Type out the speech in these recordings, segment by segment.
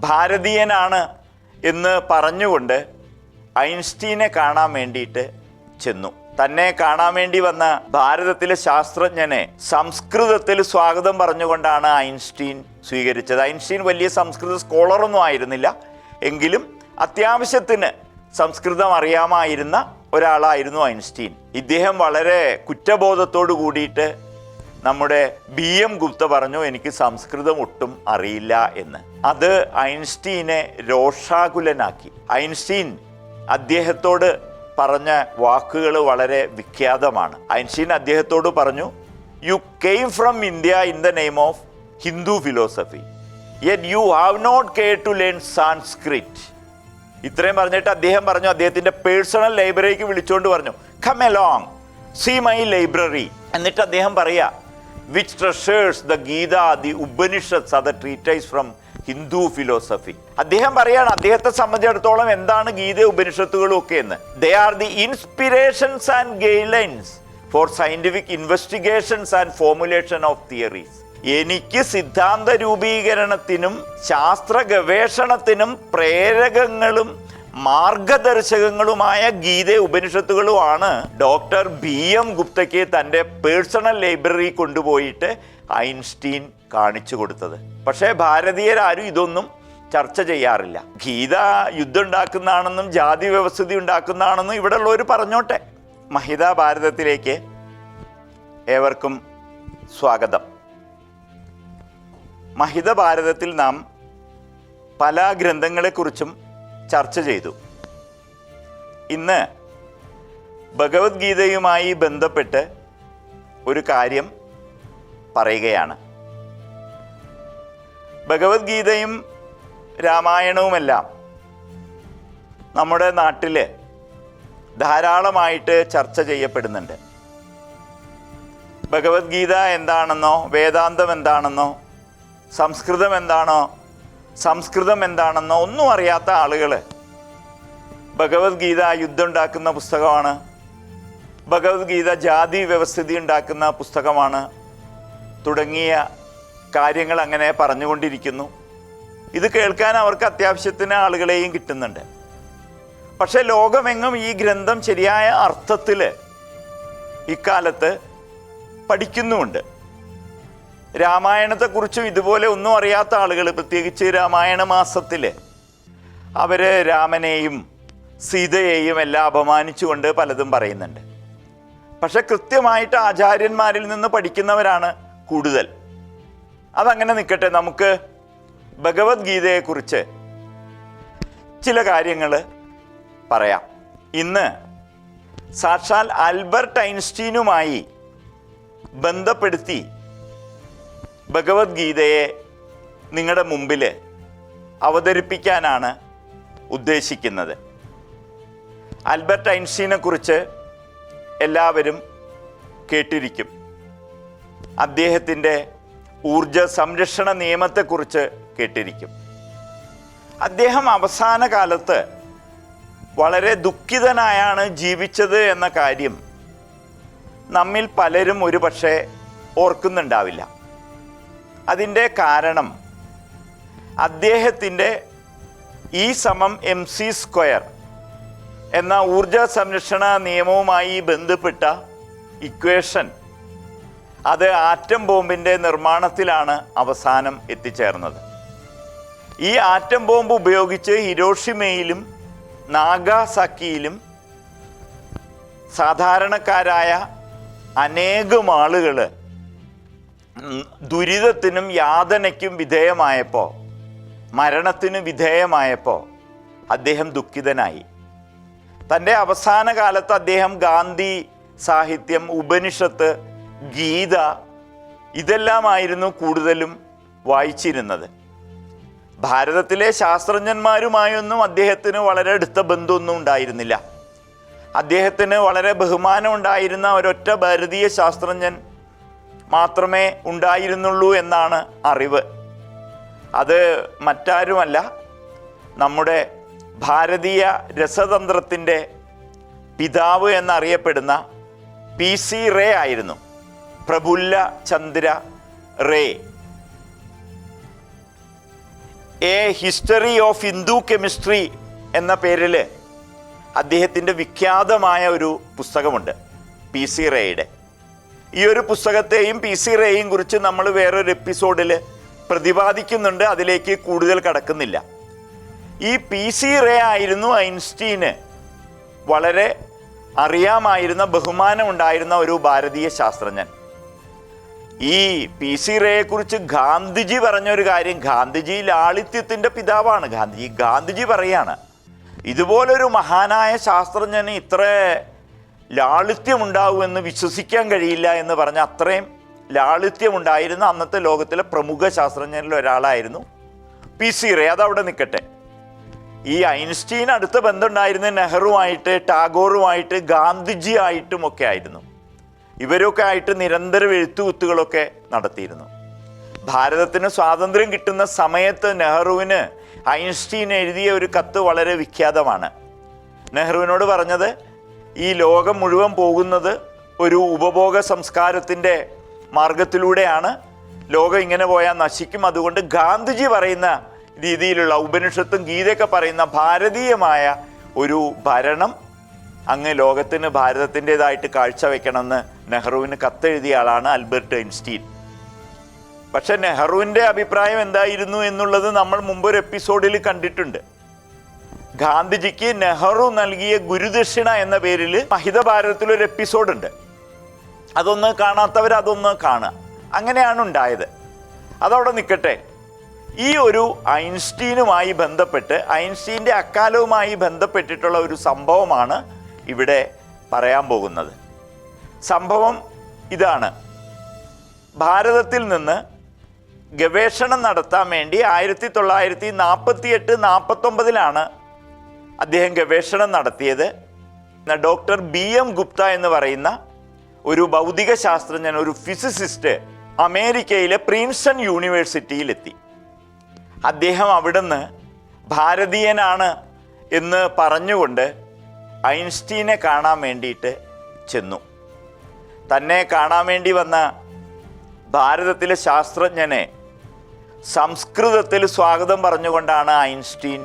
ഭാരതീയനാണ് എന്ന് പറഞ്ഞുകൊണ്ട് ഐൻസ്റ്റീനെ കാണാൻ വേണ്ടിയിട്ട് ചെന്നു. തന്നെ കാണാൻ വേണ്ടി വന്ന ഭാരതത്തിലെ ശാസ്ത്രജ്ഞനെ സംസ്കൃതത്തിൽ സ്വാഗതം പറഞ്ഞുകൊണ്ടാണ് ഐൻസ്റ്റീൻ സ്വീകരിച്ചത്. ഐൻസ്റ്റീൻ വലിയ സംസ്കൃത സ്കോളറൊന്നും ആയിരുന്നില്ല. എങ്കിലും അത്യാവശ്യത്തിന് സംസ്കൃതം അറിയാമായിരുന്ന ഒരാളായിരുന്നു ഐൻസ്റ്റീൻ. ഇദ്ദേഹം വളരെ കുറ്റബോധത്തോടു കൂടിയിട്ട് നമ്മുടെ ബി എം ഗുപ്ത പറഞ്ഞു എനിക്ക് സംസ്കൃതം ഒട്ടും അറിയില്ല എന്ന്. അത് ഐൻസ്റ്റീനെ രോഷാകുലനാക്കി. ഐൻസ്റ്റീൻ അദ്ദേഹത്തോട് പറഞ്ഞ വാക്കുകൾ വളരെ വിഖ്യാതമാണ്. ഐൻസ്റ്റീൻ അദ്ദേഹത്തോട് പറഞ്ഞു you came from India in the name of Hindu philosophy yet you have not care to learn Sanskrit ഇത്രയും പറഞ്ഞിട്ട് അദ്ദേഹം പറഞ്ഞു അദ്ദേഹത്തിന്റെ പേഴ്സണൽ ലൈബ്രറിക്ക് വിളിച്ചുകൊണ്ട് പറഞ്ഞു come along see my library എന്നിട്ട് അദ്ദേഹം പറയാ which treasures the Gita the Upanishads other treatise from Hindu philosophy അദ്ദേഹം പറയാണ് അദ്ദേഹത്തെ സംബന്ധിച്ചിടത്തോളം എന്താണ് ഗീത ഉപനിഷത്തുകളും ഒക്കെ എന്ന്. They are the inspirations and guidelines for scientific investigations and formulation of theories എനിക്ക് സിദ്ധാന്ത രൂപീകരണത്തിനും ശാസ്ത്ര ഗവേഷണത്തിനും പ്രേരകങ്ങളും മാർഗദർശകങ്ങളുമായ ഗീത ഉപനിഷത്തുകളുമാണ് ഡോക്ടർ ബി എം ഗുപ്തയ്ക്ക് തന്റെ പേഴ്സണൽ ലൈബ്രറി കൊണ്ടുപോയിട്ട് ഐൻസ്റ്റീൻ കാണിച്ചു കൊടുത്തത്. പക്ഷേ ഭാരതീയരാരും ഇതൊന്നും ചർച്ച ചെയ്യാറില്ല. ഗീത യുദ്ധം ഉണ്ടാക്കുന്നതാണെന്നും ജാതി വ്യവസ്ഥിതി ഉണ്ടാക്കുന്നതാണെന്നും ഇവിടെ ഉള്ളവർ പറഞ്ഞോട്ടെ. മഹിത ഭാരതത്തിലേക്ക് ഏവർക്കും സ്വാഗതം. മഹിത ഭാരതത്തിൽ നാം പല ഗ്രന്ഥങ്ങളെക്കുറിച്ചും ചർച്ച ചെയ്തു. ഇന്ന് ഭഗവത്ഗീതയുമായി ബന്ധപ്പെട്ട് ഒരു കാര്യം പറയുകയാണ്. ഭഗവത്ഗീതയും രാമായണവുമെല്ലാം നമ്മുടെ നാട്ടിൽ ധാരാളമായിട്ട് ചർച്ച ചെയ്യപ്പെടുന്നുണ്ട്. ഭഗവത്ഗീത എന്താണെന്നോ വേദാന്തം എന്താണെന്നോ സംസ്കൃതം എന്താണോ സംസ്കൃതം എന്താണെന്നോ ഒന്നും അറിയാത്ത ആളുകൾ ഭഗവത്ഗീത യുദ്ധം ഉണ്ടാക്കുന്ന പുസ്തകമാണ്. ഭഗവത്ഗീത ജാതി വ്യവസ്ഥിതി ഉണ്ടാക്കുന്ന പുസ്തകമാണ്. തുടങ്ങിയ കാര്യങ്ങൾ അങ്ങനെ പറഞ്ഞുകൊണ്ടിരിക്കുന്നു. ഇത് കേൾക്കാൻ അവർക്ക് അത്യാവശ്യത്തിന് ആളുകളെയും കിട്ടുന്നുണ്ട്. പക്ഷേ ലോകമെങ്ങും ഈ ഗ്രന്ഥം ശരിയായ അർത്ഥത്തിൽ ഇക്കാലത്ത് പഠിക്കുന്നുമുണ്ട്. രാമായണത്തെക്കുറിച്ചും ഇതുപോലെ ഒന്നും അറിയാത്ത ആളുകൾ പ്രത്യേകിച്ച് രാമായണ മാസത്തിൽ അവർ രാമനെയും സീതയെയും എല്ലാം അപമാനിച്ചുകൊണ്ട് പലതും പറയുന്നുണ്ട്. പക്ഷെ കൃത്യമായിട്ട് ആചാര്യന്മാരിൽ നിന്ന് പഠിക്കുന്നവരാണ് കൂടുതൽ. അതങ്ങനെ നിൽക്കട്ടെ നമുക്ക് ഭഗവത്ഗീതയെക്കുറിച്ച് ചില കാര്യങ്ങൾ പറയാം. ഇന്ന് സാക്ഷാൽ ആൽബർട്ട് ഐൻസ്റ്റീനുമായി ബന്ധപ്പെടുത്തി ഭഗവത്ഗീതയെ നിങ്ങളുടെ മുമ്പിൽ അവതരിപ്പിക്കാനാണ് ഉദ്ദേശിക്കുന്നത്. ആൽബർട്ട് ഐൻസ്റ്റീനെ കുറിച്ച് എല്ലാവരും കേട്ടിരിക്കും. അദ്ദേഹത്തിന്റെ ഊർജ സംരക്ഷണ നിയമത്തെക്കുറിച്ച് കേട്ടിരിക്കും. അദ്ദേഹം അവസാന കാലത്ത് വളരെ ദുഃഖിതനായാണ് ജീവിച്ചത് എന്ന കാര്യം നമ്മിൽ പലരും ഒരുപക്ഷെ ഓർക്കുന്നുണ്ടാവില്ല. അതിന്റെ കാരണം അദ്ദേഹത്തിന്റെ ഇ സമം എം സി സ്ക്വയർ എന്ന ഊർജ സംരക്ഷണ നിയമവുമായി ബന്ധപ്പെട്ട ഇക്വേഷൻ അത് ആറ്റം ബോംബിന്റെ നിർമ്മാണത്തിലാണ് അവസാനം എത്തിച്ചേർന്നത്. ഈ ആറ്റം ബോംബ് ഉപയോഗിച്ച് ഹിരോഷിമയിലും നാഗാസാക്കിയിലും സാധാരണക്കാരായ അനേകം ആളുകൾ ദുരിതത്തിനും യാതനയ്ക്കും വിധേയമായപ്പോൾ മരണത്തിന് വിധേയമായപ്പോൾ അദ്ദേഹം ദുഃഖിതനായി. തന്റെ അവസാന കാലത്ത് അദ്ദേഹം ഗാന്ധി സാഹിത്യം ഉപനിഷത്ത് ഗീത ഇതെല്ലാമായിരുന്നു കൂടുതലും വായിച്ചിരുന്നത്. ഭാരതത്തിലെ ശാസ്ത്രജ്ഞന്മാരുമായൊന്നും അദ്ദേഹത്തിന് വളരെ അടുത്ത ബന്ധമൊന്നും ഉണ്ടായിരുന്നില്ല. അദ്ദേഹത്തിന് വളരെ ബഹുമാനം ഉണ്ടായിരുന്ന ഒരൊറ്റ ഭാരതീയ ശാസ്ത്രജ്ഞൻ മാത്രമേ ഉണ്ടായിരുന്നുള്ളൂ എന്നാണ് അറിവ്. അത് മറ്റാരുമല്ല നമ്മുടെ ഭാരതീയ രസതന്ത്രത്തിന്റെ പിതാവ് എന്നറിയപ്പെടുന്ന പി സി റേ ആയിരുന്നു Prafulla Chandra Ray. A history of Hindu chemistry എന്ന പേരിൽ അദ്ദേഹത്തിന്റെ വിഖ്യാതമായ ഒരു പുസ്തകമുണ്ട് പി സി റേയുടെ. ഈ ഒരു പുസ്തകത്തെയും പി സി റേയും കുറിച്ച് നമ്മൾ വേറൊരു എപ്പിസോഡിൽ പ്രതിപാദിക്കുന്നുണ്ട്. അതിലേക്ക് കൂടുതൽ കടക്കുന്നില്ല. ഈ പി സി റേ ആയിരുന്നു ഐൻസ്റ്റീന് വളരെ അറിയാമായിരുന്ന ബഹുമാനം ഉണ്ടായിരുന്ന ഒരു ഭാരതീയ ശാസ്ത്രജ്ഞൻ. ഈ പി സി റേയെക്കുറിച്ച് ഗാന്ധിജി പറഞ്ഞൊരു കാര്യം ഗാന്ധിജി ലാളിത്യത്തിന്റെ പിതാവാണ്. ഗാന്ധിജി ഗാന്ധിജി പറയാണ് ഇതുപോലൊരു മഹാനായ ശാസ്ത്രജ്ഞന് ഇത്ര ലാളിത്യമുണ്ടാവുമെന്ന് വിശ്വസിക്കാൻ കഴിയില്ല എന്ന് പറഞ്ഞ അത്രയും ലാളിത്യമുണ്ടായിരുന്ന അന്നത്തെ ലോകത്തിലെ പ്രമുഖ ശാസ്ത്രജ്ഞരിൽ ഒരാളായിരുന്നു പി സി റേ. അതവിടെ നിൽക്കട്ടെ. ഈ ഐൻസ്റ്റീൻ അടുത്ത ബന്ധമുണ്ടായിരുന്ന നെഹ്റുവായിട്ട് ടാഗോറുമായിട്ട് ഗാന്ധിജി ആയിട്ടും ഒക്കെ ആയിരുന്നു. ഇവരൊക്കെ ആയിട്ട് നിരന്തരം എഴുത്തുകുത്തുകളൊക്കെ നടത്തിയിരുന്നു. ഭാരതത്തിന് സ്വാതന്ത്ര്യം കിട്ടുന്ന സമയത്ത് നെഹ്റുവിന് ഐൻസ്റ്റീൻ എഴുതിയ ഒരു കത്ത് വളരെ വിഖ്യാതമാണ്. നെഹ്റുവിനോട് പറഞ്ഞത് ഈ ലോകം മുഴുവൻ പോകുന്നത് ഒരു ഉപഭോഗ സംസ്കാരത്തിന്റെ മാർഗത്തിലൂടെയാണ്. ലോകം ഇങ്ങനെ പോയാൽ നശിക്കും. അതുകൊണ്ട് ഗാന്ധിജി പറയുന്ന രീതിയിലുള്ള ഉപനിഷത്തും ഗീതയൊക്കെ പറയുന്ന ഭാരതീയമായ ഒരു ഭരണം അങ്ങ് ലോകത്തിന് ഭാരതത്തിന്റെതായിട്ട് കാഴ്ചവെക്കണമെന്ന് നെഹ്റുവിന് കത്തെഴുതിയ ആളാണ് അൽബർട്ട് ഐൻസ്റ്റീൻ. പക്ഷെ നെഹ്റുവിന്റെ അഭിപ്രായം എന്തായിരുന്നു എന്നുള്ളത് നമ്മൾ മുമ്പൊരു എപ്പിസോഡിൽ കണ്ടിട്ടുണ്ട്. ഗാന്ധിജിക്ക് നെഹ്റു നൽകിയ ഗുരുദക്ഷിണ എന്ന പേരിൽ മഹിത ഭാരതത്തിലൊരു എപ്പിസോഡുണ്ട്. അതൊന്ന് കാണാത്തവർ അതൊന്ന് കാണുക. അങ്ങനെയാണ് ഉണ്ടായത്. അതവിടെ നിൽക്കട്ടെ. ഈ ഒരു ഐൻസ്റ്റീനുമായി ബന്ധപ്പെട്ട് ഐൻസ്റ്റീന്റെ അക്കാലവുമായി ബന്ധപ്പെട്ടിട്ടുള്ള ഒരു സംഭവമാണ് ഇവിടെ പറയാൻ പോകുന്നത്. സംഭവം ഇതാണ്. ഭാരതത്തിൽ നിന്ന് ഗവേഷണം നടത്താൻ വേണ്ടി ആയിരത്തി തൊള്ളായിരത്തി നാൽപ്പത്തി എട്ട് നാൽപ്പത്തൊമ്പതിലാണ് അദ്ദേഹം ഗവേഷണം നടത്തിയത്. ഡോക്ടർ ബി എം ഗുപ്ത എന്ന് പറയുന്ന ഒരു ഭൗതിക ശാസ്ത്രജ്ഞൻ ഒരു ഫിസിസിസ്റ്റ് അമേരിക്കയിലെ പ്രിൻസൺ യൂണിവേഴ്സിറ്റിയിലെത്തി. അദ്ദേഹം അവിടുന്ന് ഭാരതീയനാണ് എന്ന് പറഞ്ഞുകൊണ്ട് ഐൻസ്റ്റീനെ കാണാൻ വേണ്ടിയിട്ട് ചെന്നു. തന്നെ കാണാൻ വേണ്ടി വന്ന ഭാരതത്തിലെ ശാസ്ത്രജ്ഞനെ സംസ്കൃതത്തിൽ സ്വാഗതം പറഞ്ഞുകൊണ്ടാണ് ഐൻസ്റ്റീൻ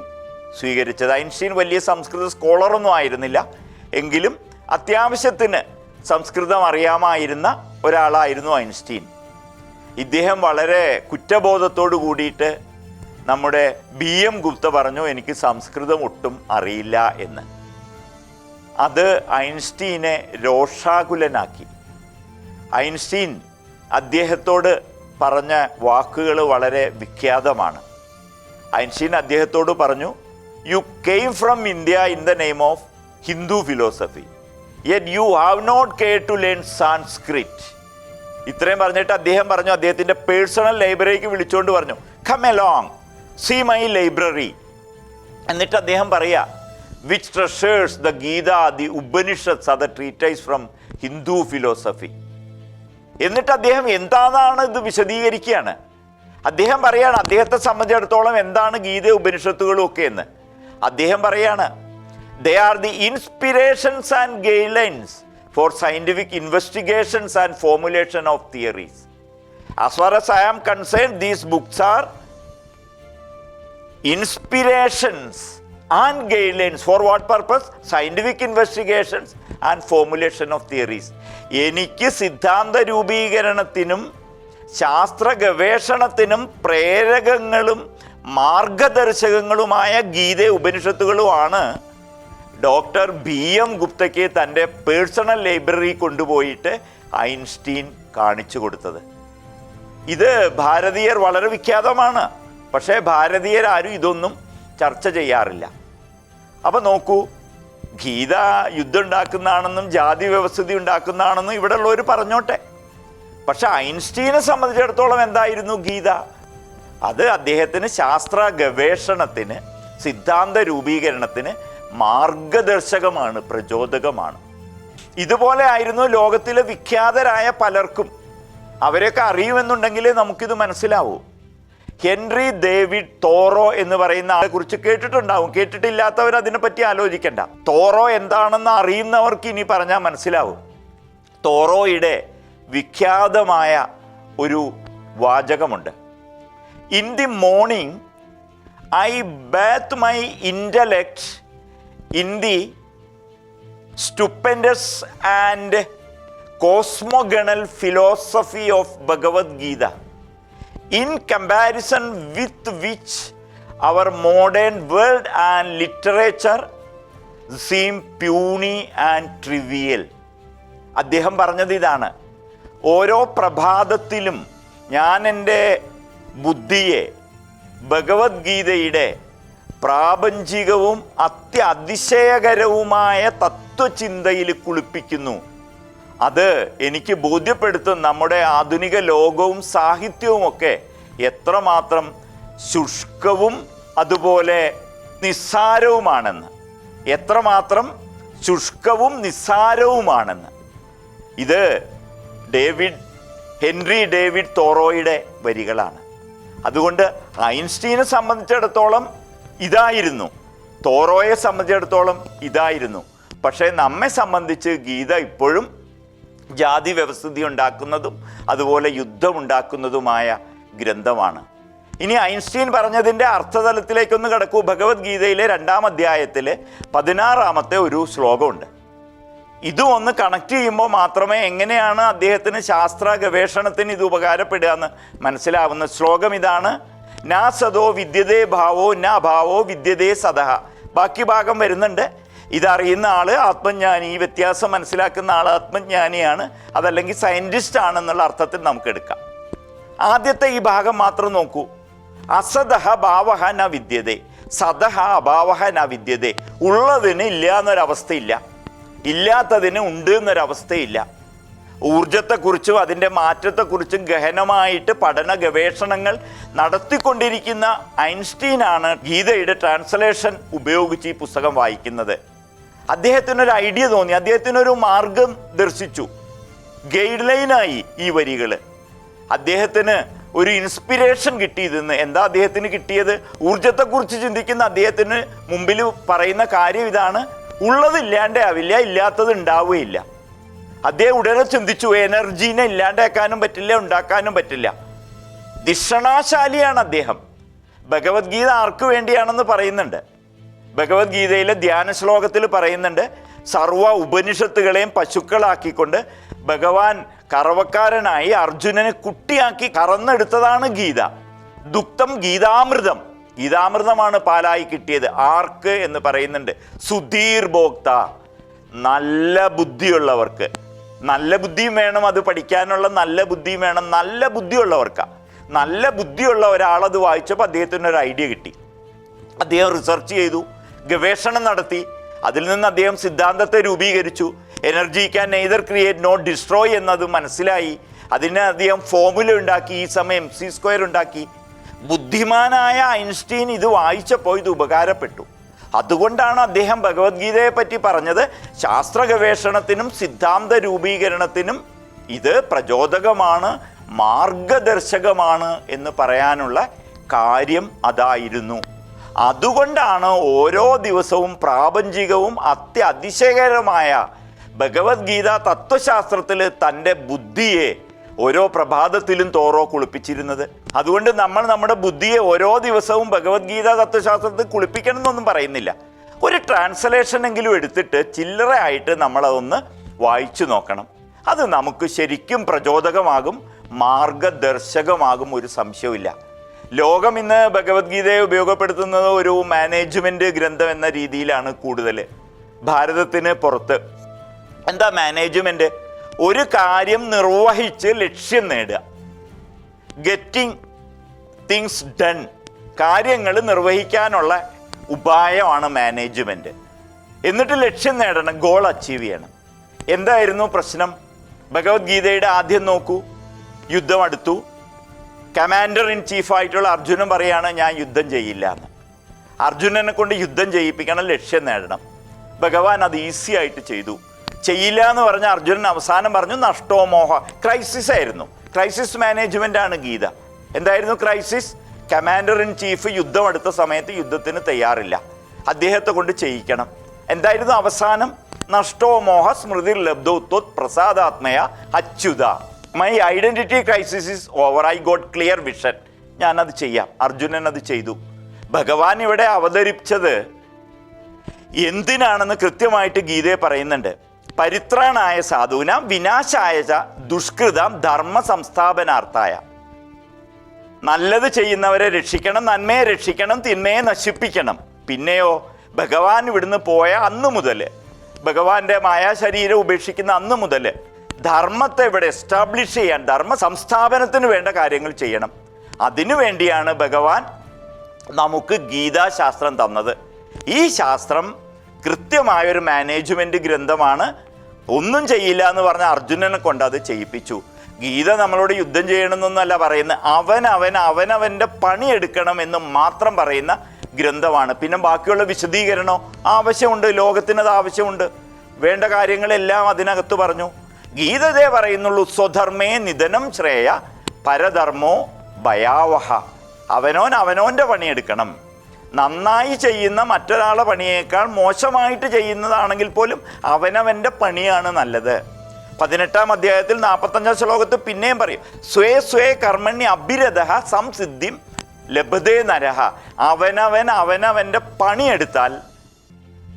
സ്വീകരിച്ചത്. ഐൻസ്റ്റീൻ വലിയ സംസ്കൃത സ്കോളറൊന്നും ആയിരുന്നില്ല. എങ്കിലും അത്യാവശ്യത്തിന് സംസ്കൃതം അറിയാമായിരുന്ന ഒരാളായിരുന്നു ഐൻസ്റ്റീൻ. ഇദ്ദേഹം വളരെ കുറ്റബോധത്തോടു കൂടിയിട്ട് നമ്മുടെ ബി എം ഗുപ്ത പറഞ്ഞു എനിക്ക് സംസ്കൃതം ഒട്ടും അറിയില്ല എന്ന്. അത് ഐൻസ്റ്റീനെ രോഷാകുലനാക്കി. ഐൻസ്റ്റീൻ അദ്ദേഹത്തോട് പറഞ്ഞ വാക്കുകൾ വളരെ വിഖ്യാതമാണ്. ഐൻസ്റ്റീൻ അദ്ദേഹത്തോട് പറഞ്ഞു you came from India in the name of Hindu philosophy yet you have not care to learn Sanskrit ഇത്രയും പറഞ്ഞിട്ട് അദ്ദേഹം പറഞ്ഞു അദ്ദേഹത്തിന്റെ പേഴ്സണൽ ലൈബ്രറിക്ക് വിളിച്ചുകൊണ്ട് പറഞ്ഞു come along see my library എന്നിട്ട് അദ്ദേഹം പറയുക which treasures the Gita the Upanishads അത് ട്രീറ്റൈസ് ഫ്രം ഹിന്ദു ഫിലോസഫി എന്നിട്ട് അദ്ദേഹം എന്താണെന്നാണ് ഇത് വിശദീകരിക്കുകയാണ് അദ്ദേഹം പറയാണ് അദ്ദേഹത്തെ സംബന്ധിച്ചിടത്തോളം എന്താണ് ഗീത ഉപനിഷത്തുകളും ഒക്കെ എന്ന്? അദ്ദേഹം പറയാണ് they are the inspirations and guidelines for scientific investigations and formulation of theories as far as I am concern these books are inspirations and guidelines for what purpose scientific investigations and formulation of theories എനിക്ക് സിദ്ധാന്ത രൂപീകരണത്തിനും ശാസ്ത്ര ഗവേഷണത്തിനും പ്രേരകങ്ങളും മാർഗദർശകങ്ങളുമായ ഗീത ഉപനിഷത്തുകളുമാണ് doctor B M ഗുപ്തയ്ക്ക് തന്റെ പേഴ്സണൽ ലൈബ്രറി കൊണ്ടുപോയിട്ട് ഐൻസ്റ്റീൻ കാണിച്ചു കൊടുത്തത്. ഇത് ഭാരതീയർ വളരെ വിഖ്യാതമാണ്. പക്ഷേ ഭാരതീയർ ആരും ഇതൊന്നും ചർച്ച ചെയ്യാറില്ല. അപ്പം നോക്കൂ ഗീത യുദ്ധം ഉണ്ടാക്കുന്നതാണെന്നും ജാതി വ്യവസ്ഥിതി ഉണ്ടാക്കുന്നതാണെന്നും ഇവിടെ ഉള്ളവർ പറഞ്ഞോട്ടെ. പക്ഷെ ഐൻസ്റ്റീനെ സംബന്ധിച്ചിടത്തോളം എന്തായിരുന്നു ഗീത? അത് അദ്ദേഹത്തിന് ശാസ്ത്ര ഗവേഷണത്തിന് സിദ്ധാന്ത രൂപീകരണത്തിന് മാർഗദർശകമാണ് പ്രചോദകമാണ്. ഇതുപോലെ ആയിരുന്നു ലോകത്തിലെ വിഖ്യാതരായ പലർക്കും. അവരെയൊക്കെ അറിയുമെന്നുണ്ടെങ്കിലേ നമുക്കിത് മനസ്സിലാവൂ. ഹെൻറി ഡേവിഡ് തോറോ എന്ന് പറയുന്ന ആളെ കുറിച്ച് കേട്ടിട്ടുണ്ടാവും. കേട്ടിട്ടില്ലാത്തവർ അതിനെപ്പറ്റി ആലോചിക്കണ്ട. തോറോ എന്താണെന്ന് അറിയുന്നവർക്ക് ഇനി പറഞ്ഞാൽ മനസ്സിലാവും. തോറോയുടെ വിഖ്യാതമായ ഒരു വാചകമുണ്ട്. In the morning I bath my intellect in the stupendous and cosmogonal philosophy of Bhagavad Gita in comparison with which our modern world and literature seem puny and trivial അദ്ദേഹം പറഞ്ഞത് ഇതാണ്. ഓരോ പ്രഭാതത്തിലും ഞാൻ എന്റെ ബുദ്ധിയെ ഭഗവത്ഗീതയുടെ പ്രാപഞ്ചികവും അത്യതിശയകരവുമായ തത്വചിന്തയിൽ കുളിപ്പിക്കുന്നു. അത് എനിക്ക് ബോധ്യപ്പെടുത്തും നമ്മുടെ ആധുനിക ലോകവും സാഹിത്യവും ഒക്കെ എത്രമാത്രം ശുഷ്കവും അതുപോലെ നിസ്സാരവുമാണെന്ന്. എത്രമാത്രം ശുഷ്കവും നിസ്സാരവുമാണെന്ന്. ഇത് ഡേവിഡ് ഹെൻറി ഡേവിഡ് തോറോയുടെ വരികളാണ്. അതുകൊണ്ട് ഐൻസ്റ്റീനെ സംബന്ധിച്ചിടത്തോളം ഇതായിരുന്നു. തോറോയെ സംബന്ധിച്ചിടത്തോളം ഇതായിരുന്നു. പക്ഷേ നമ്മെ സംബന്ധിച്ച് ഗീത ഇപ്പോഴും ജാതി വ്യവസ്ഥിതി ഉണ്ടാക്കുന്നതും അതുപോലെ യുദ്ധമുണ്ടാക്കുന്നതുമായ ഗ്രന്ഥമാണ്. ഇനി ഐൻസ്റ്റീൻ പറഞ്ഞതിന്റെ അർത്ഥതലത്തിലേക്കൊന്ന് കിടക്കൂ. ഭഗവത്ഗീതയിലെ രണ്ടാം അധ്യായത്തിലെ പതിനാറാമത്തെ ഒരു ശ്ലോകമുണ്ട്. ഇതും ഒന്ന് കണക്ട് ചെയ്യുമ്പോൾ മാത്രമേ എങ്ങനെയാണ് അദ്ദേഹത്തിന് ശാസ്ത്ര ഗവേഷണത്തിന് ഇത് ഉപകാരപ്പെടുക എന്ന് മനസ്സിലാവുന്ന ശ്ലോകം ഇതാണ്. നാ സദോ വിദ്യതേ ഭാവോ നാ ഭാവോ വിദ്യതേ സദഹ. ബാക്കി ഭാഗം വരുന്നുണ്ട്. ഇതറിയുന്ന ആൾ ആത്മജ്ഞാനി ഈ വ്യത്യാസം മനസ്സിലാക്കുന്ന ആൾ ആത്മജ്ഞാനിയാണ്. അതല്ലെങ്കിൽ സയന്റിസ്റ്റ് ആണെന്നുള്ള അർത്ഥത്തിൽ നമുക്ക് എടുക്കാം. ആദ്യത്തെ ഈ ഭാഗം മാത്രം നോക്കൂ. അസദഹ ഭാവഹ ന വിദ്യതേ സദഹ അഭാവഹ ന വിദ്യതേ. ഉള്ളതിന് ഇല്ല എന്നൊരവസ്ഥയില്ല. ഇല്ലാത്തതിന് ഉണ്ട് എന്നൊരവസ്ഥയില്ല. ഊർജത്തെക്കുറിച്ചും അതിന്റെ മാറ്റത്തെക്കുറിച്ചും ഗഹനമായിട്ട് പഠന ഗവേഷണങ്ങൾ നടത്തിക്കൊണ്ടിരിക്കുന്ന ഐൻസ്റ്റീനാണ് ഗീതയുടെ ട്രാൻസ്ലേഷൻ ഉപയോഗിച്ച് ഈ പുസ്തകം വായിക്കുന്നത്. അദ്ദേഹത്തിനൊരു ഐഡിയ തോന്നി. അദ്ദേഹത്തിനൊരു മാർഗം ദർശിച്ചു. ഗൈഡ് ലൈനായി ഈ വരികൾ. അദ്ദേഹത്തിന് ഒരു ഇൻസ്പിരേഷൻ കിട്ടിയതെന്ന് എന്താ അദ്ദേഹത്തിന് കിട്ടിയത്? ഊർജത്തെക്കുറിച്ച് ചിന്തിക്കുന്ന അദ്ദേഹത്തിന് മുമ്പിൽ പറയുന്ന കാര്യം ഇതാണ്. ഉള്ളതില്ലാണ്ടേ ഇല്ലാണ്ടാവില്ല ഇല്ലാത്തത് ഉണ്ടാവുകയില്ല. അദ്ദേഹം ഉടനെ ചിന്തിച്ചു എനർജീനെ ഇല്ലാണ്ടാക്കാനും പറ്റില്ല ഉണ്ടാക്കാനും പറ്റില്ല. ദിഷണാശാലിയാണ് അദ്ദേഹം. ഭഗവത്ഗീത ആർക്ക് വേണ്ടിയാണെന്ന് പറയുന്നുണ്ട്. ഭഗവത്ഗീതയിലെ ധ്യാന ശ്ലോകത്തിൽ പറയുന്നുണ്ട് സർവ ഉപനിഷത്തുകളെയും പശുക്കളാക്കിക്കൊണ്ട് ഭഗവാൻ കറവക്കാരനായി അർജുനനെ കുട്ടിയാക്കി കറന്നെടുത്തതാണ് ഗീത. ദുഃഖം ഗീതാമൃതം. ഗീതാമൃതമാണ് പാലായി കിട്ടിയത്. ആർക്ക് എന്ന് പറയുന്നുണ്ട്. സുധീർ ഭോക്ത നല്ല ബുദ്ധിയുള്ളവർക്ക്. നല്ല ബുദ്ധിയും വേണം അത് പഠിക്കാനുള്ള നല്ല ബുദ്ധിയും വേണം. നല്ല ബുദ്ധിയുള്ളവർക്കാണ് നല്ല ബുദ്ധിയുള്ള ഒരാളത് വായിച്ചപ്പോൾ അദ്ദേഹത്തിന് ഒരു ഐഡിയ കിട്ടി. അദ്ദേഹം റിസർച്ച് ചെയ്തു ഗവേഷണം നടത്തി. അതിൽ നിന്ന് അദ്ദേഹം സിദ്ധാന്തത്തെ രൂപീകരിച്ചു. Energy can neither create not destroy എന്നത് മനസ്സിലായി. അതിന് അദ്ദേഹം ഫോമുല ഉണ്ടാക്കി. ഈ സമയം സി സ്ക്വയർ ഉണ്ടാക്കി. ബുദ്ധിമാനായ ഐൻസ്റ്റീൻ ഇത് വായിച്ചപ്പോൾ ഇത് ഉപകാരപ്പെട്ടു. അതുകൊണ്ടാണ് അദ്ദേഹം ഭഗവത്ഗീതയെ പറ്റി പറഞ്ഞത് ശാസ്ത്ര ഗവേഷണത്തിനും സിദ്ധാന്ത രൂപീകരണത്തിനും ഇത് പ്രചോദകമാണ് മാർഗദർശകമാണ് എന്ന് പറയാനുള്ള കാര്യം അതായിരുന്നു. അതുകൊണ്ടാണ് ഓരോ ദിവസവും പ്രാപഞ്ചികവും അത്യതിശയകരമായ ഭഗവത്ഗീത തത്വശാസ്ത്രത്തിൽ തന്റെ ബുദ്ധിയെ ഓരോ പ്രഭാതത്തിലും തോറോ കുളിപ്പിച്ചിരുന്നത്. അതുകൊണ്ട് നമ്മൾ നമ്മുടെ ബുദ്ധിയെ ഓരോ ദിവസവും ഭഗവത്ഗീത തത്വശാസ്ത്രത്തിൽ കുളിപ്പിക്കണം എന്നൊന്നും പറയുന്നില്ല. ഒരു ട്രാൻസ്ലേഷൻ എങ്കിലും എടുത്തിട്ട് ചില്ലറ ആയിട്ട് നമ്മളതൊന്ന് വായിച്ചു നോക്കണം. അത് നമുക്ക് ശരിക്കും പ്രചോദകമാകും മാർഗദർശകമാകും ഒരു സംശയവുമില്ല. ലോകം ഇന്ന് ഭഗവത്ഗീതയെ ഉപയോഗപ്പെടുത്തുന്നത് ഒരു മാനേജ്മെന്റ് ഗ്രന്ഥം എന്ന രീതിയിലാണ് കൂടുതൽ ഭാരതത്തിന് പുറത്ത്. എന്താ മാനേജ്മെന്റ് ഒരു കാര്യം നിർവഹിച്ച് ലക്ഷ്യം നേടുക. ഗെറ്റിംഗ് തിങ്സ് ഡൺ കാര്യങ്ങൾ നിർവഹിക്കാനുള്ള ഉപായമാണ് മാനേജ്മെന്റ് എന്നിട്ട് ലക്ഷ്യം നേടണം ഗോൾ അച്ചീവ് ചെയ്യണം. എന്തായിരുന്നു പ്രശ്നം? ഭഗവത്ഗീതയുടെ ആദ്യം നോക്കൂ യുദ്ധം അടുത്തു. കമാൻഡർ ഇൻ ചീഫായിട്ടുള്ള അർജുനൻ പറയാണ് ഞാൻ യുദ്ധം ചെയ്യില്ല എന്ന്. അർജുനനെ കൊണ്ട് യുദ്ധം ചെയ്യിപ്പിക്കണം ലക്ഷ്യം നേടണം. ഭഗവാൻ അത് ഈസി ആയിട്ട് ചെയ്തു. ചെയ്യില്ല എന്ന് പറഞ്ഞ അർജുനൻ അവസാനം പറഞ്ഞു നഷ്ടോ മോഹ? ക്രൈസിസ് ആയിരുന്നു. ക്രൈസിസ് മാനേജ്മെന്റ് ആണ് ഗീത. എന്തായിരുന്നു ക്രൈസിസ് കമാൻഡർ ഇൻ ചീഫ് യുദ്ധം അടുത്ത സമയത്ത് യുദ്ധത്തിന് തയ്യാറില്ല. അദ്ദേഹത്തെ കൊണ്ട് ചെയ്യിക്കണം. എന്തായിരുന്നു അവസാനം? നഷ്ടോ മോഹ സ്മൃതി ലബ്ധോ ത്വത് പ്രസാദാത്മയ Achyuta. My identity crisis is over I got clear vision ഞാനത് ചെയ്യാം. അർജുനൻ അത് ചെയ്തു. ഭഗവാൻ ഇവിടെ അവതരിപ്പിച്ചത് എന്തിനാണെന്ന് കൃത്യമായിട്ട് ഗീതയെ പറയുന്നുണ്ട്. പരിത്രാണായ സാധുവിനാം വിനാശായ ദുഷ്കൃതം ധർമ്മ സംസ്ഥാപനാർത്ഥായ നല്ലത് ചെയ്യുന്നവരെ രക്ഷിക്കണം നന്മയെ രക്ഷിക്കണം തിന്മയെ നശിപ്പിക്കണം. പിന്നെയോ ഭഗവാൻ ഇവിടുന്ന് പോയ അന്ന് മുതൽ ഭഗവാന്റെ മായാശരീരം ഉപേക്ഷിക്കുന്ന അന്ന് മുതൽ ധർമ്മത്തെ ഇവിടെ എസ്റ്റാബ്ലിഷ് ചെയ്യാൻ ധർമ്മ സംസ്ഥാപനത്തിന് വേണ്ട കാര്യങ്ങൾ ചെയ്യണം. അതിനു വേണ്ടിയാണ് ഭഗവാൻ നമുക്ക് ഗീതാശാസ്ത്രം തന്നത്. ഈ ശാസ്ത്രം കൃത്യമായൊരു മാനേജ്മെന്റ് ഗ്രന്ഥമാണ് ഒന്നും ചെയ്യില്ല എന്ന് പറഞ്ഞ അർജുനനെ കൊണ്ട് അത് ചെയ്യിപ്പിച്ചു. ഗീത നമ്മളോട് യുദ്ധം ചെയ്യണമെന്നൊന്നല്ല പറയുന്നത് അവൻ അവൻ അവനവന്റെ പണിയെടുക്കണം എന്ന് മാത്രം പറയുന്ന ഗ്രന്ഥമാണ്. പിന്നെ ബാക്കിയുള്ള വിശദീകരണോ ആവശ്യമുണ്ട് ലോകത്തിന് അത് ആവശ്യമുണ്ട്. വേണ്ട കാര്യങ്ങളെല്ലാം അതിനകത്ത് പറഞ്ഞു. ഗീതതേ പറയുന്നുള്ളൂ സ്വധർമ്മേ നിധനം ശ്രേയ പരധർമ്മോ ഭയാവഹ. അവനോൻ അവനോന്റെ പണിയെടുക്കണം നന്നായി ചെയ്യുന്ന മറ്റൊരാളെ പണിയേക്കാൾ മോശമായിട്ട് ചെയ്യുന്നതാണെങ്കിൽ പോലും അവനവന്റെ പണിയാണ് നല്ലത്. പതിനെട്ടാം അധ്യായത്തിൽ നാൽപ്പത്തഞ്ചാം ശ്ലോകത്ത് പിന്നെയും പറയും സ്വേ സ്വേ കർമ്മണ്യ അഭിരഥ സംസിദ്ധിം ലഭതേ നരഹ അവനവൻ അവനവന്റെ പണിയെടുത്താൽ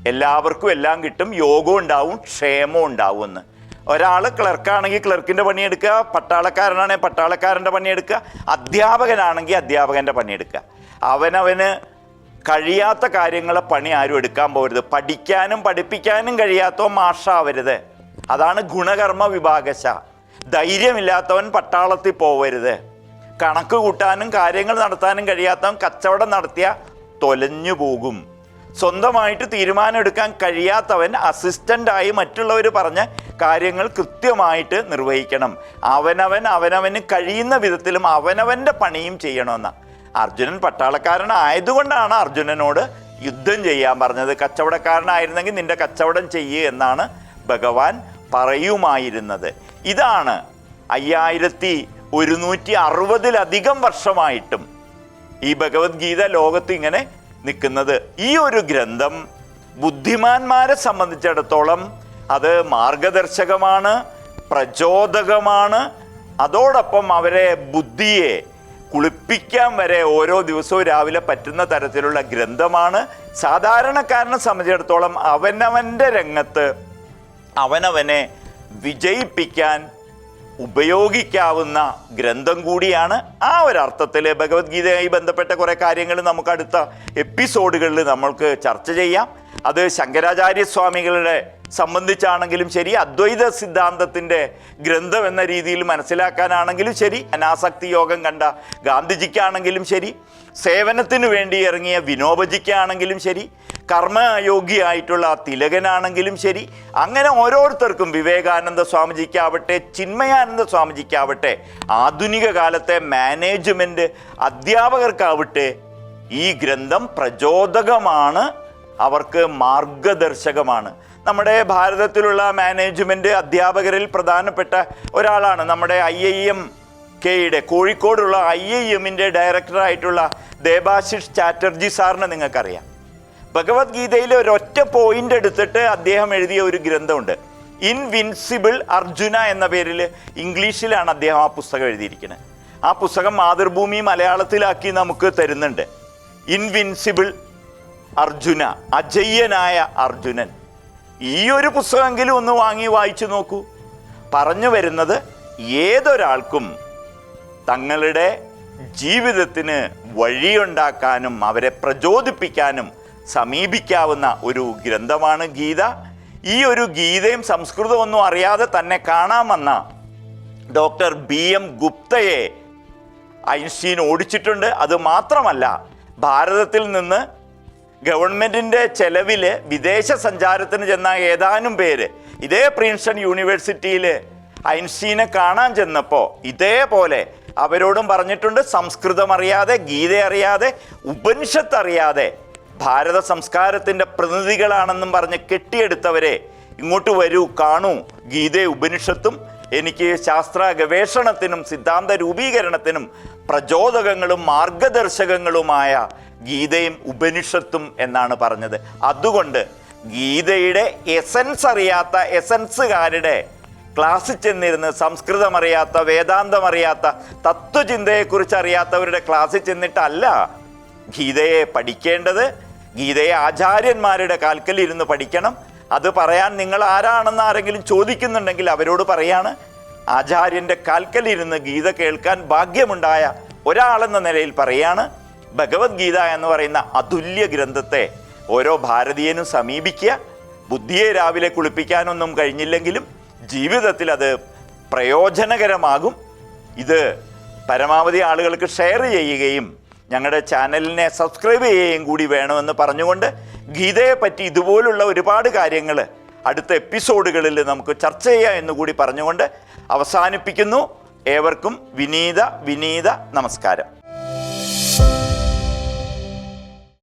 എല്ലാവർക്കും എല്ലാം കിട്ടും യോഗം ഉണ്ടാവും ക്ഷേമവും ഉണ്ടാവും എന്ന് ഒരാൾ ക്ലർക്കാണെങ്കിൽ ക്ലർക്കിന്റെ പണിയെടുക്കുക പട്ടാളക്കാരനാണെങ്കിൽ പട്ടാളക്കാരന്റെ പണിയെടുക്കുക അധ്യാപകനാണെങ്കിൽ അധ്യാപകന്റെ പണിയെടുക്കുക അവനവന് കഴിയാത്ത കാര്യങ്ങളെ പണി ആരും എടുക്കാൻ പോകരുത്. പഠിക്കാനും പഠിപ്പിക്കാനും കഴിയാത്തവൻ മാഷാവരുത്. അതാണ് ഗുണകർമ്മ വിഭാഗശ. ധൈര്യമില്ലാത്തവൻ പട്ടാളത്തിൽ പോവരുത്. കണക്ക് കൂട്ടാനും കാര്യങ്ങൾ നടത്താനും കഴിയാത്തവൻ കച്ചവടം നടത്തിയ തൊലഞ്ഞു പോകും. സ്വന്തമായിട്ട് തീരുമാനമെടുക്കാൻ കഴിയാത്തവൻ അസിസ്റ്റന്റായി മറ്റുള്ളവർ പറഞ്ഞ കാര്യങ്ങൾ കൃത്യമായിട്ട് നിർവഹിക്കണം. അവനവൻ അവനവന് കഴിയുന്ന വിധത്തിലും അവനവന്റെ പണിയും ചെയ്യണമെന്ന. അർജുനൻ പട്ടാളക്കാരനായതുകൊണ്ടാണ് അർജുനനോട് യുദ്ധം ചെയ്യാൻ പറഞ്ഞത്. കച്ചവടക്കാരനായിരുന്നെങ്കിൽ നിന്റെ കച്ചവടം ചെയ്യുക എന്നാണ് ഭഗവാൻ പറയുമായിരുന്നത്. ഇതാണ് അയ്യായിരത്തി ഒരുന്നൂറ്റി അറുപതിലധികം വർഷമായിട്ടും ഈ ഭഗവത്ഗീത ലോകത്ത് ഇങ്ങനെ നിൽക്കുന്നത്. ഈ ഒരു ഗ്രന്ഥം ബുദ്ധിമാന്മാരെ സംബന്ധിച്ചിടത്തോളം അത് മാർഗദർശകമാണ് പ്രചോദകമാണ്. അതോടൊപ്പം അവരെ ബുദ്ധിയെ കുളിപ്പിക്കാൻ വരെ ഓരോ ദിവസവും രാവിലെ പറ്റുന്ന തരത്തിലുള്ള ഗ്രന്ഥമാണ്. സാധാരണക്കാരനെ സംബന്ധിച്ചിടത്തോളം അവനവന്റെ രംഗത്ത് അവനവനെ വിജയിപ്പിക്കാൻ ഉപയോഗിക്കാവുന്ന ഗ്രന്ഥം കൂടിയാണ്. ആ ഒരു അർത്ഥത്തിൽ ഭഗവത്ഗീതയുമായി ബന്ധപ്പെട്ട കുറേ കാര്യങ്ങൾ നമുക്ക് അടുത്ത എപ്പിസോഡുകളിൽ നമ്മൾക്ക് ചർച്ച ചെയ്യാം. അത് ശങ്കരാചാര്യ സ്വാമികളുടെ സംബന്ധിച്ചാണെങ്കിലും ശരി അദ്വൈത സിദ്ധാന്തത്തിന്റെ ഗ്രന്ഥം എന്ന രീതിയിൽ മനസ്സിലാക്കാനാണെങ്കിലും ശരി അനാസക്തി യോഗം കണ്ട ഗാന്ധിജിക്കാണെങ്കിലും ശരി സേവനത്തിന് വേണ്ടി ഇറങ്ങിയ വിനോബജിക്കാണെങ്കിലും ശരി കർമ്മയോഗിയായിട്ടുള്ള തിലകനാണെങ്കിലും ശരി അങ്ങനെ ഓരോരുത്തർക്കും വിവേകാനന്ദ സ്വാമിജിക്കാവട്ടെ ചിന്മയാനന്ദ സ്വാമിജിക്കാവട്ടെ ആധുനിക കാലത്തെ മാനേജ്മെന്റ് അധ്യാപകർക്കാവട്ടെ ഈ ഗ്രന്ഥം പ്രചോദകമാണ് അവർക്ക് മാർഗദർശകമാണ്. നമ്മുടെ ഭാരതത്തിലുള്ള മാനേജ്മെന്റ് അധ്യാപകരിൽ പ്രധാനപ്പെട്ട ഒരാളാണ് നമ്മുടെ ഐ ഐ എം കെയുടെ കോഴിക്കോടുള്ള ഐ ഐ എമ്മിന്റെ ഡയറക്ടറായിട്ടുള്ള ദേബാശിഷ് ചാറ്റർജി സാറിനെ നിങ്ങൾക്കറിയാം. ഭഗവത്ഗീതയിൽ ഒരൊറ്റ പോയിന്റ് എടുത്തിട്ട് അദ്ദേഹം എഴുതിയ ഒരു ഗ്രന്ഥമുണ്ട്. ഇൻവിൻസിബിൾ അർജുന എന്ന പേരിൽ ഇംഗ്ലീഷിലാണ് അദ്ദേഹം ആ പുസ്തകം എഴുതിയിരിക്കുന്നത്. ആ പുസ്തകം മാതൃഭൂമി മലയാളത്തിലാക്കി നമുക്ക് തരുന്നുണ്ട്. ഇൻവിൻസിബിൾ അർജുന അജയ്യനായ അർജുനൻ. ഈ ഒരു പുസ്തകമെങ്കിലും ഒന്ന് വാങ്ങി വായിച്ചു നോക്കൂ. പറഞ്ഞു വരുന്നത് ഏതൊരാൾക്കും തങ്ങളുടെ ജീവിതത്തിന് വഴിയുണ്ടാക്കാനും അവരെ പ്രചോദിപ്പിക്കാനും സമീപിക്കാവുന്ന ഒരു ഗ്രന്ഥമാണ് ഗീത. ഈ ഒരു ഗീതയും സംസ്കൃതമൊന്നും അറിയാതെ തന്നെ കാണാമെന്ന ഡോക്ടർ ബി എം ഗുപ്തയെ ഐൻസ്റ്റീൻ ഓടിച്ചിട്ടുണ്ട്. അത് മാത്രമല്ല ഭാരതത്തിൽ നിന്ന് ഗവൺമെന്റിന്റെ ചെലവിൽ വിദേശ സഞ്ചാരത്തിന് ചെന്ന ഏതാനും പേര് ഇതേ പ്രിൻസ്റ്റൺ യൂണിവേഴ്സിറ്റിയിൽ ഐൻസ്റ്റീനെ കാണാൻ ചെന്നപ്പോൾ ഇതേപോലെ അവരോടും പറഞ്ഞിട്ടുണ്ട്. സംസ്കൃതം അറിയാതെ ഗീത അറിയാതെ ഉപനിഷത്ത് അറിയാതെ ഭാരത സംസ്കാരത്തിന്റെ പ്രതിനിധികളാണെന്നും പറഞ്ഞ് കെട്ടിയെടുത്തവരെ ഇങ്ങോട്ട് വരൂ കാണൂ. ഗീത ഉപനിഷത്തും എനിക്ക് ശാസ്ത്ര ഗവേഷണത്തിനും സിദ്ധാന്ത രൂപീകരണത്തിനും പ്രചോദകങ്ങളും മാർഗദർശകങ്ങളുമായ ഗീതയും ഉപനിഷത്തും എന്നാണ് പറഞ്ഞത്. അതുകൊണ്ട് ഗീതയുടെ എസൻസ് അറിയാത്ത എസൻസുകാരുടെ ക്ലാസ്സിൽ ചെന്നിരുന്ന് സംസ്കൃതം അറിയാത്ത വേദാന്തം അറിയാത്ത തത്വചിന്തയെക്കുറിച്ച് അറിയാത്തവരുടെ ക്ലാസ്സിൽ ചെന്നിട്ടല്ല ഗീതയെ പഠിക്കേണ്ടത്. ഗീതയെ ആചാര്യന്മാരുടെ കാൽക്കൽ ഇരുന്ന് പഠിക്കണം. അത് പറയാൻ നിങ്ങൾ ആരാണെന്ന് ആരെങ്കിലും ചോദിക്കുന്നുണ്ടെങ്കിൽ അവരോട് പറയാണ് ആചാര്യന്റെ കാൽക്കലിരുന്ന് ഗീത കേൾക്കാൻ ഭാഗ്യമുണ്ടായ ഒരാളെന്ന നിലയിൽ പറയാണ് ഭഗവത്ഗീത എന്ന് പറയുന്ന അതുല്യ ഗ്രന്ഥത്തെ ഓരോ ഭാരതീയനും സമീപിക്കുക. ബുദ്ധിയെ രാവിലെ കുളിപ്പിക്കാനൊന്നും കഴിഞ്ഞില്ലെങ്കിലും ജീവിതത്തിൽ അത് പ്രയോജനകരമാകും. ഇത് പരമാവധി ആളുകൾക്ക് ഷെയർ ചെയ്യുകയും ഞങ്ങളുടെ ചാനലിനെ സബ്സ്ക്രൈബ് ചെയ്യുകയും കൂടി വേണമെന്ന് പറഞ്ഞുകൊണ്ട് ഗീതയെ പറ്റി ഇതുപോലുള്ള ഒരുപാട് കാര്യങ്ങൾ അടുത്ത എപ്പിസോഡുകളിൽ നമുക്ക് ചർച്ച ചെയ്യാം എന്ന് കൂടി പറഞ്ഞുകൊണ്ട് അവസാനിപ്പിക്കുന്നു. ഏവർക്കും വിനീത വിനീത നമസ്കാരം.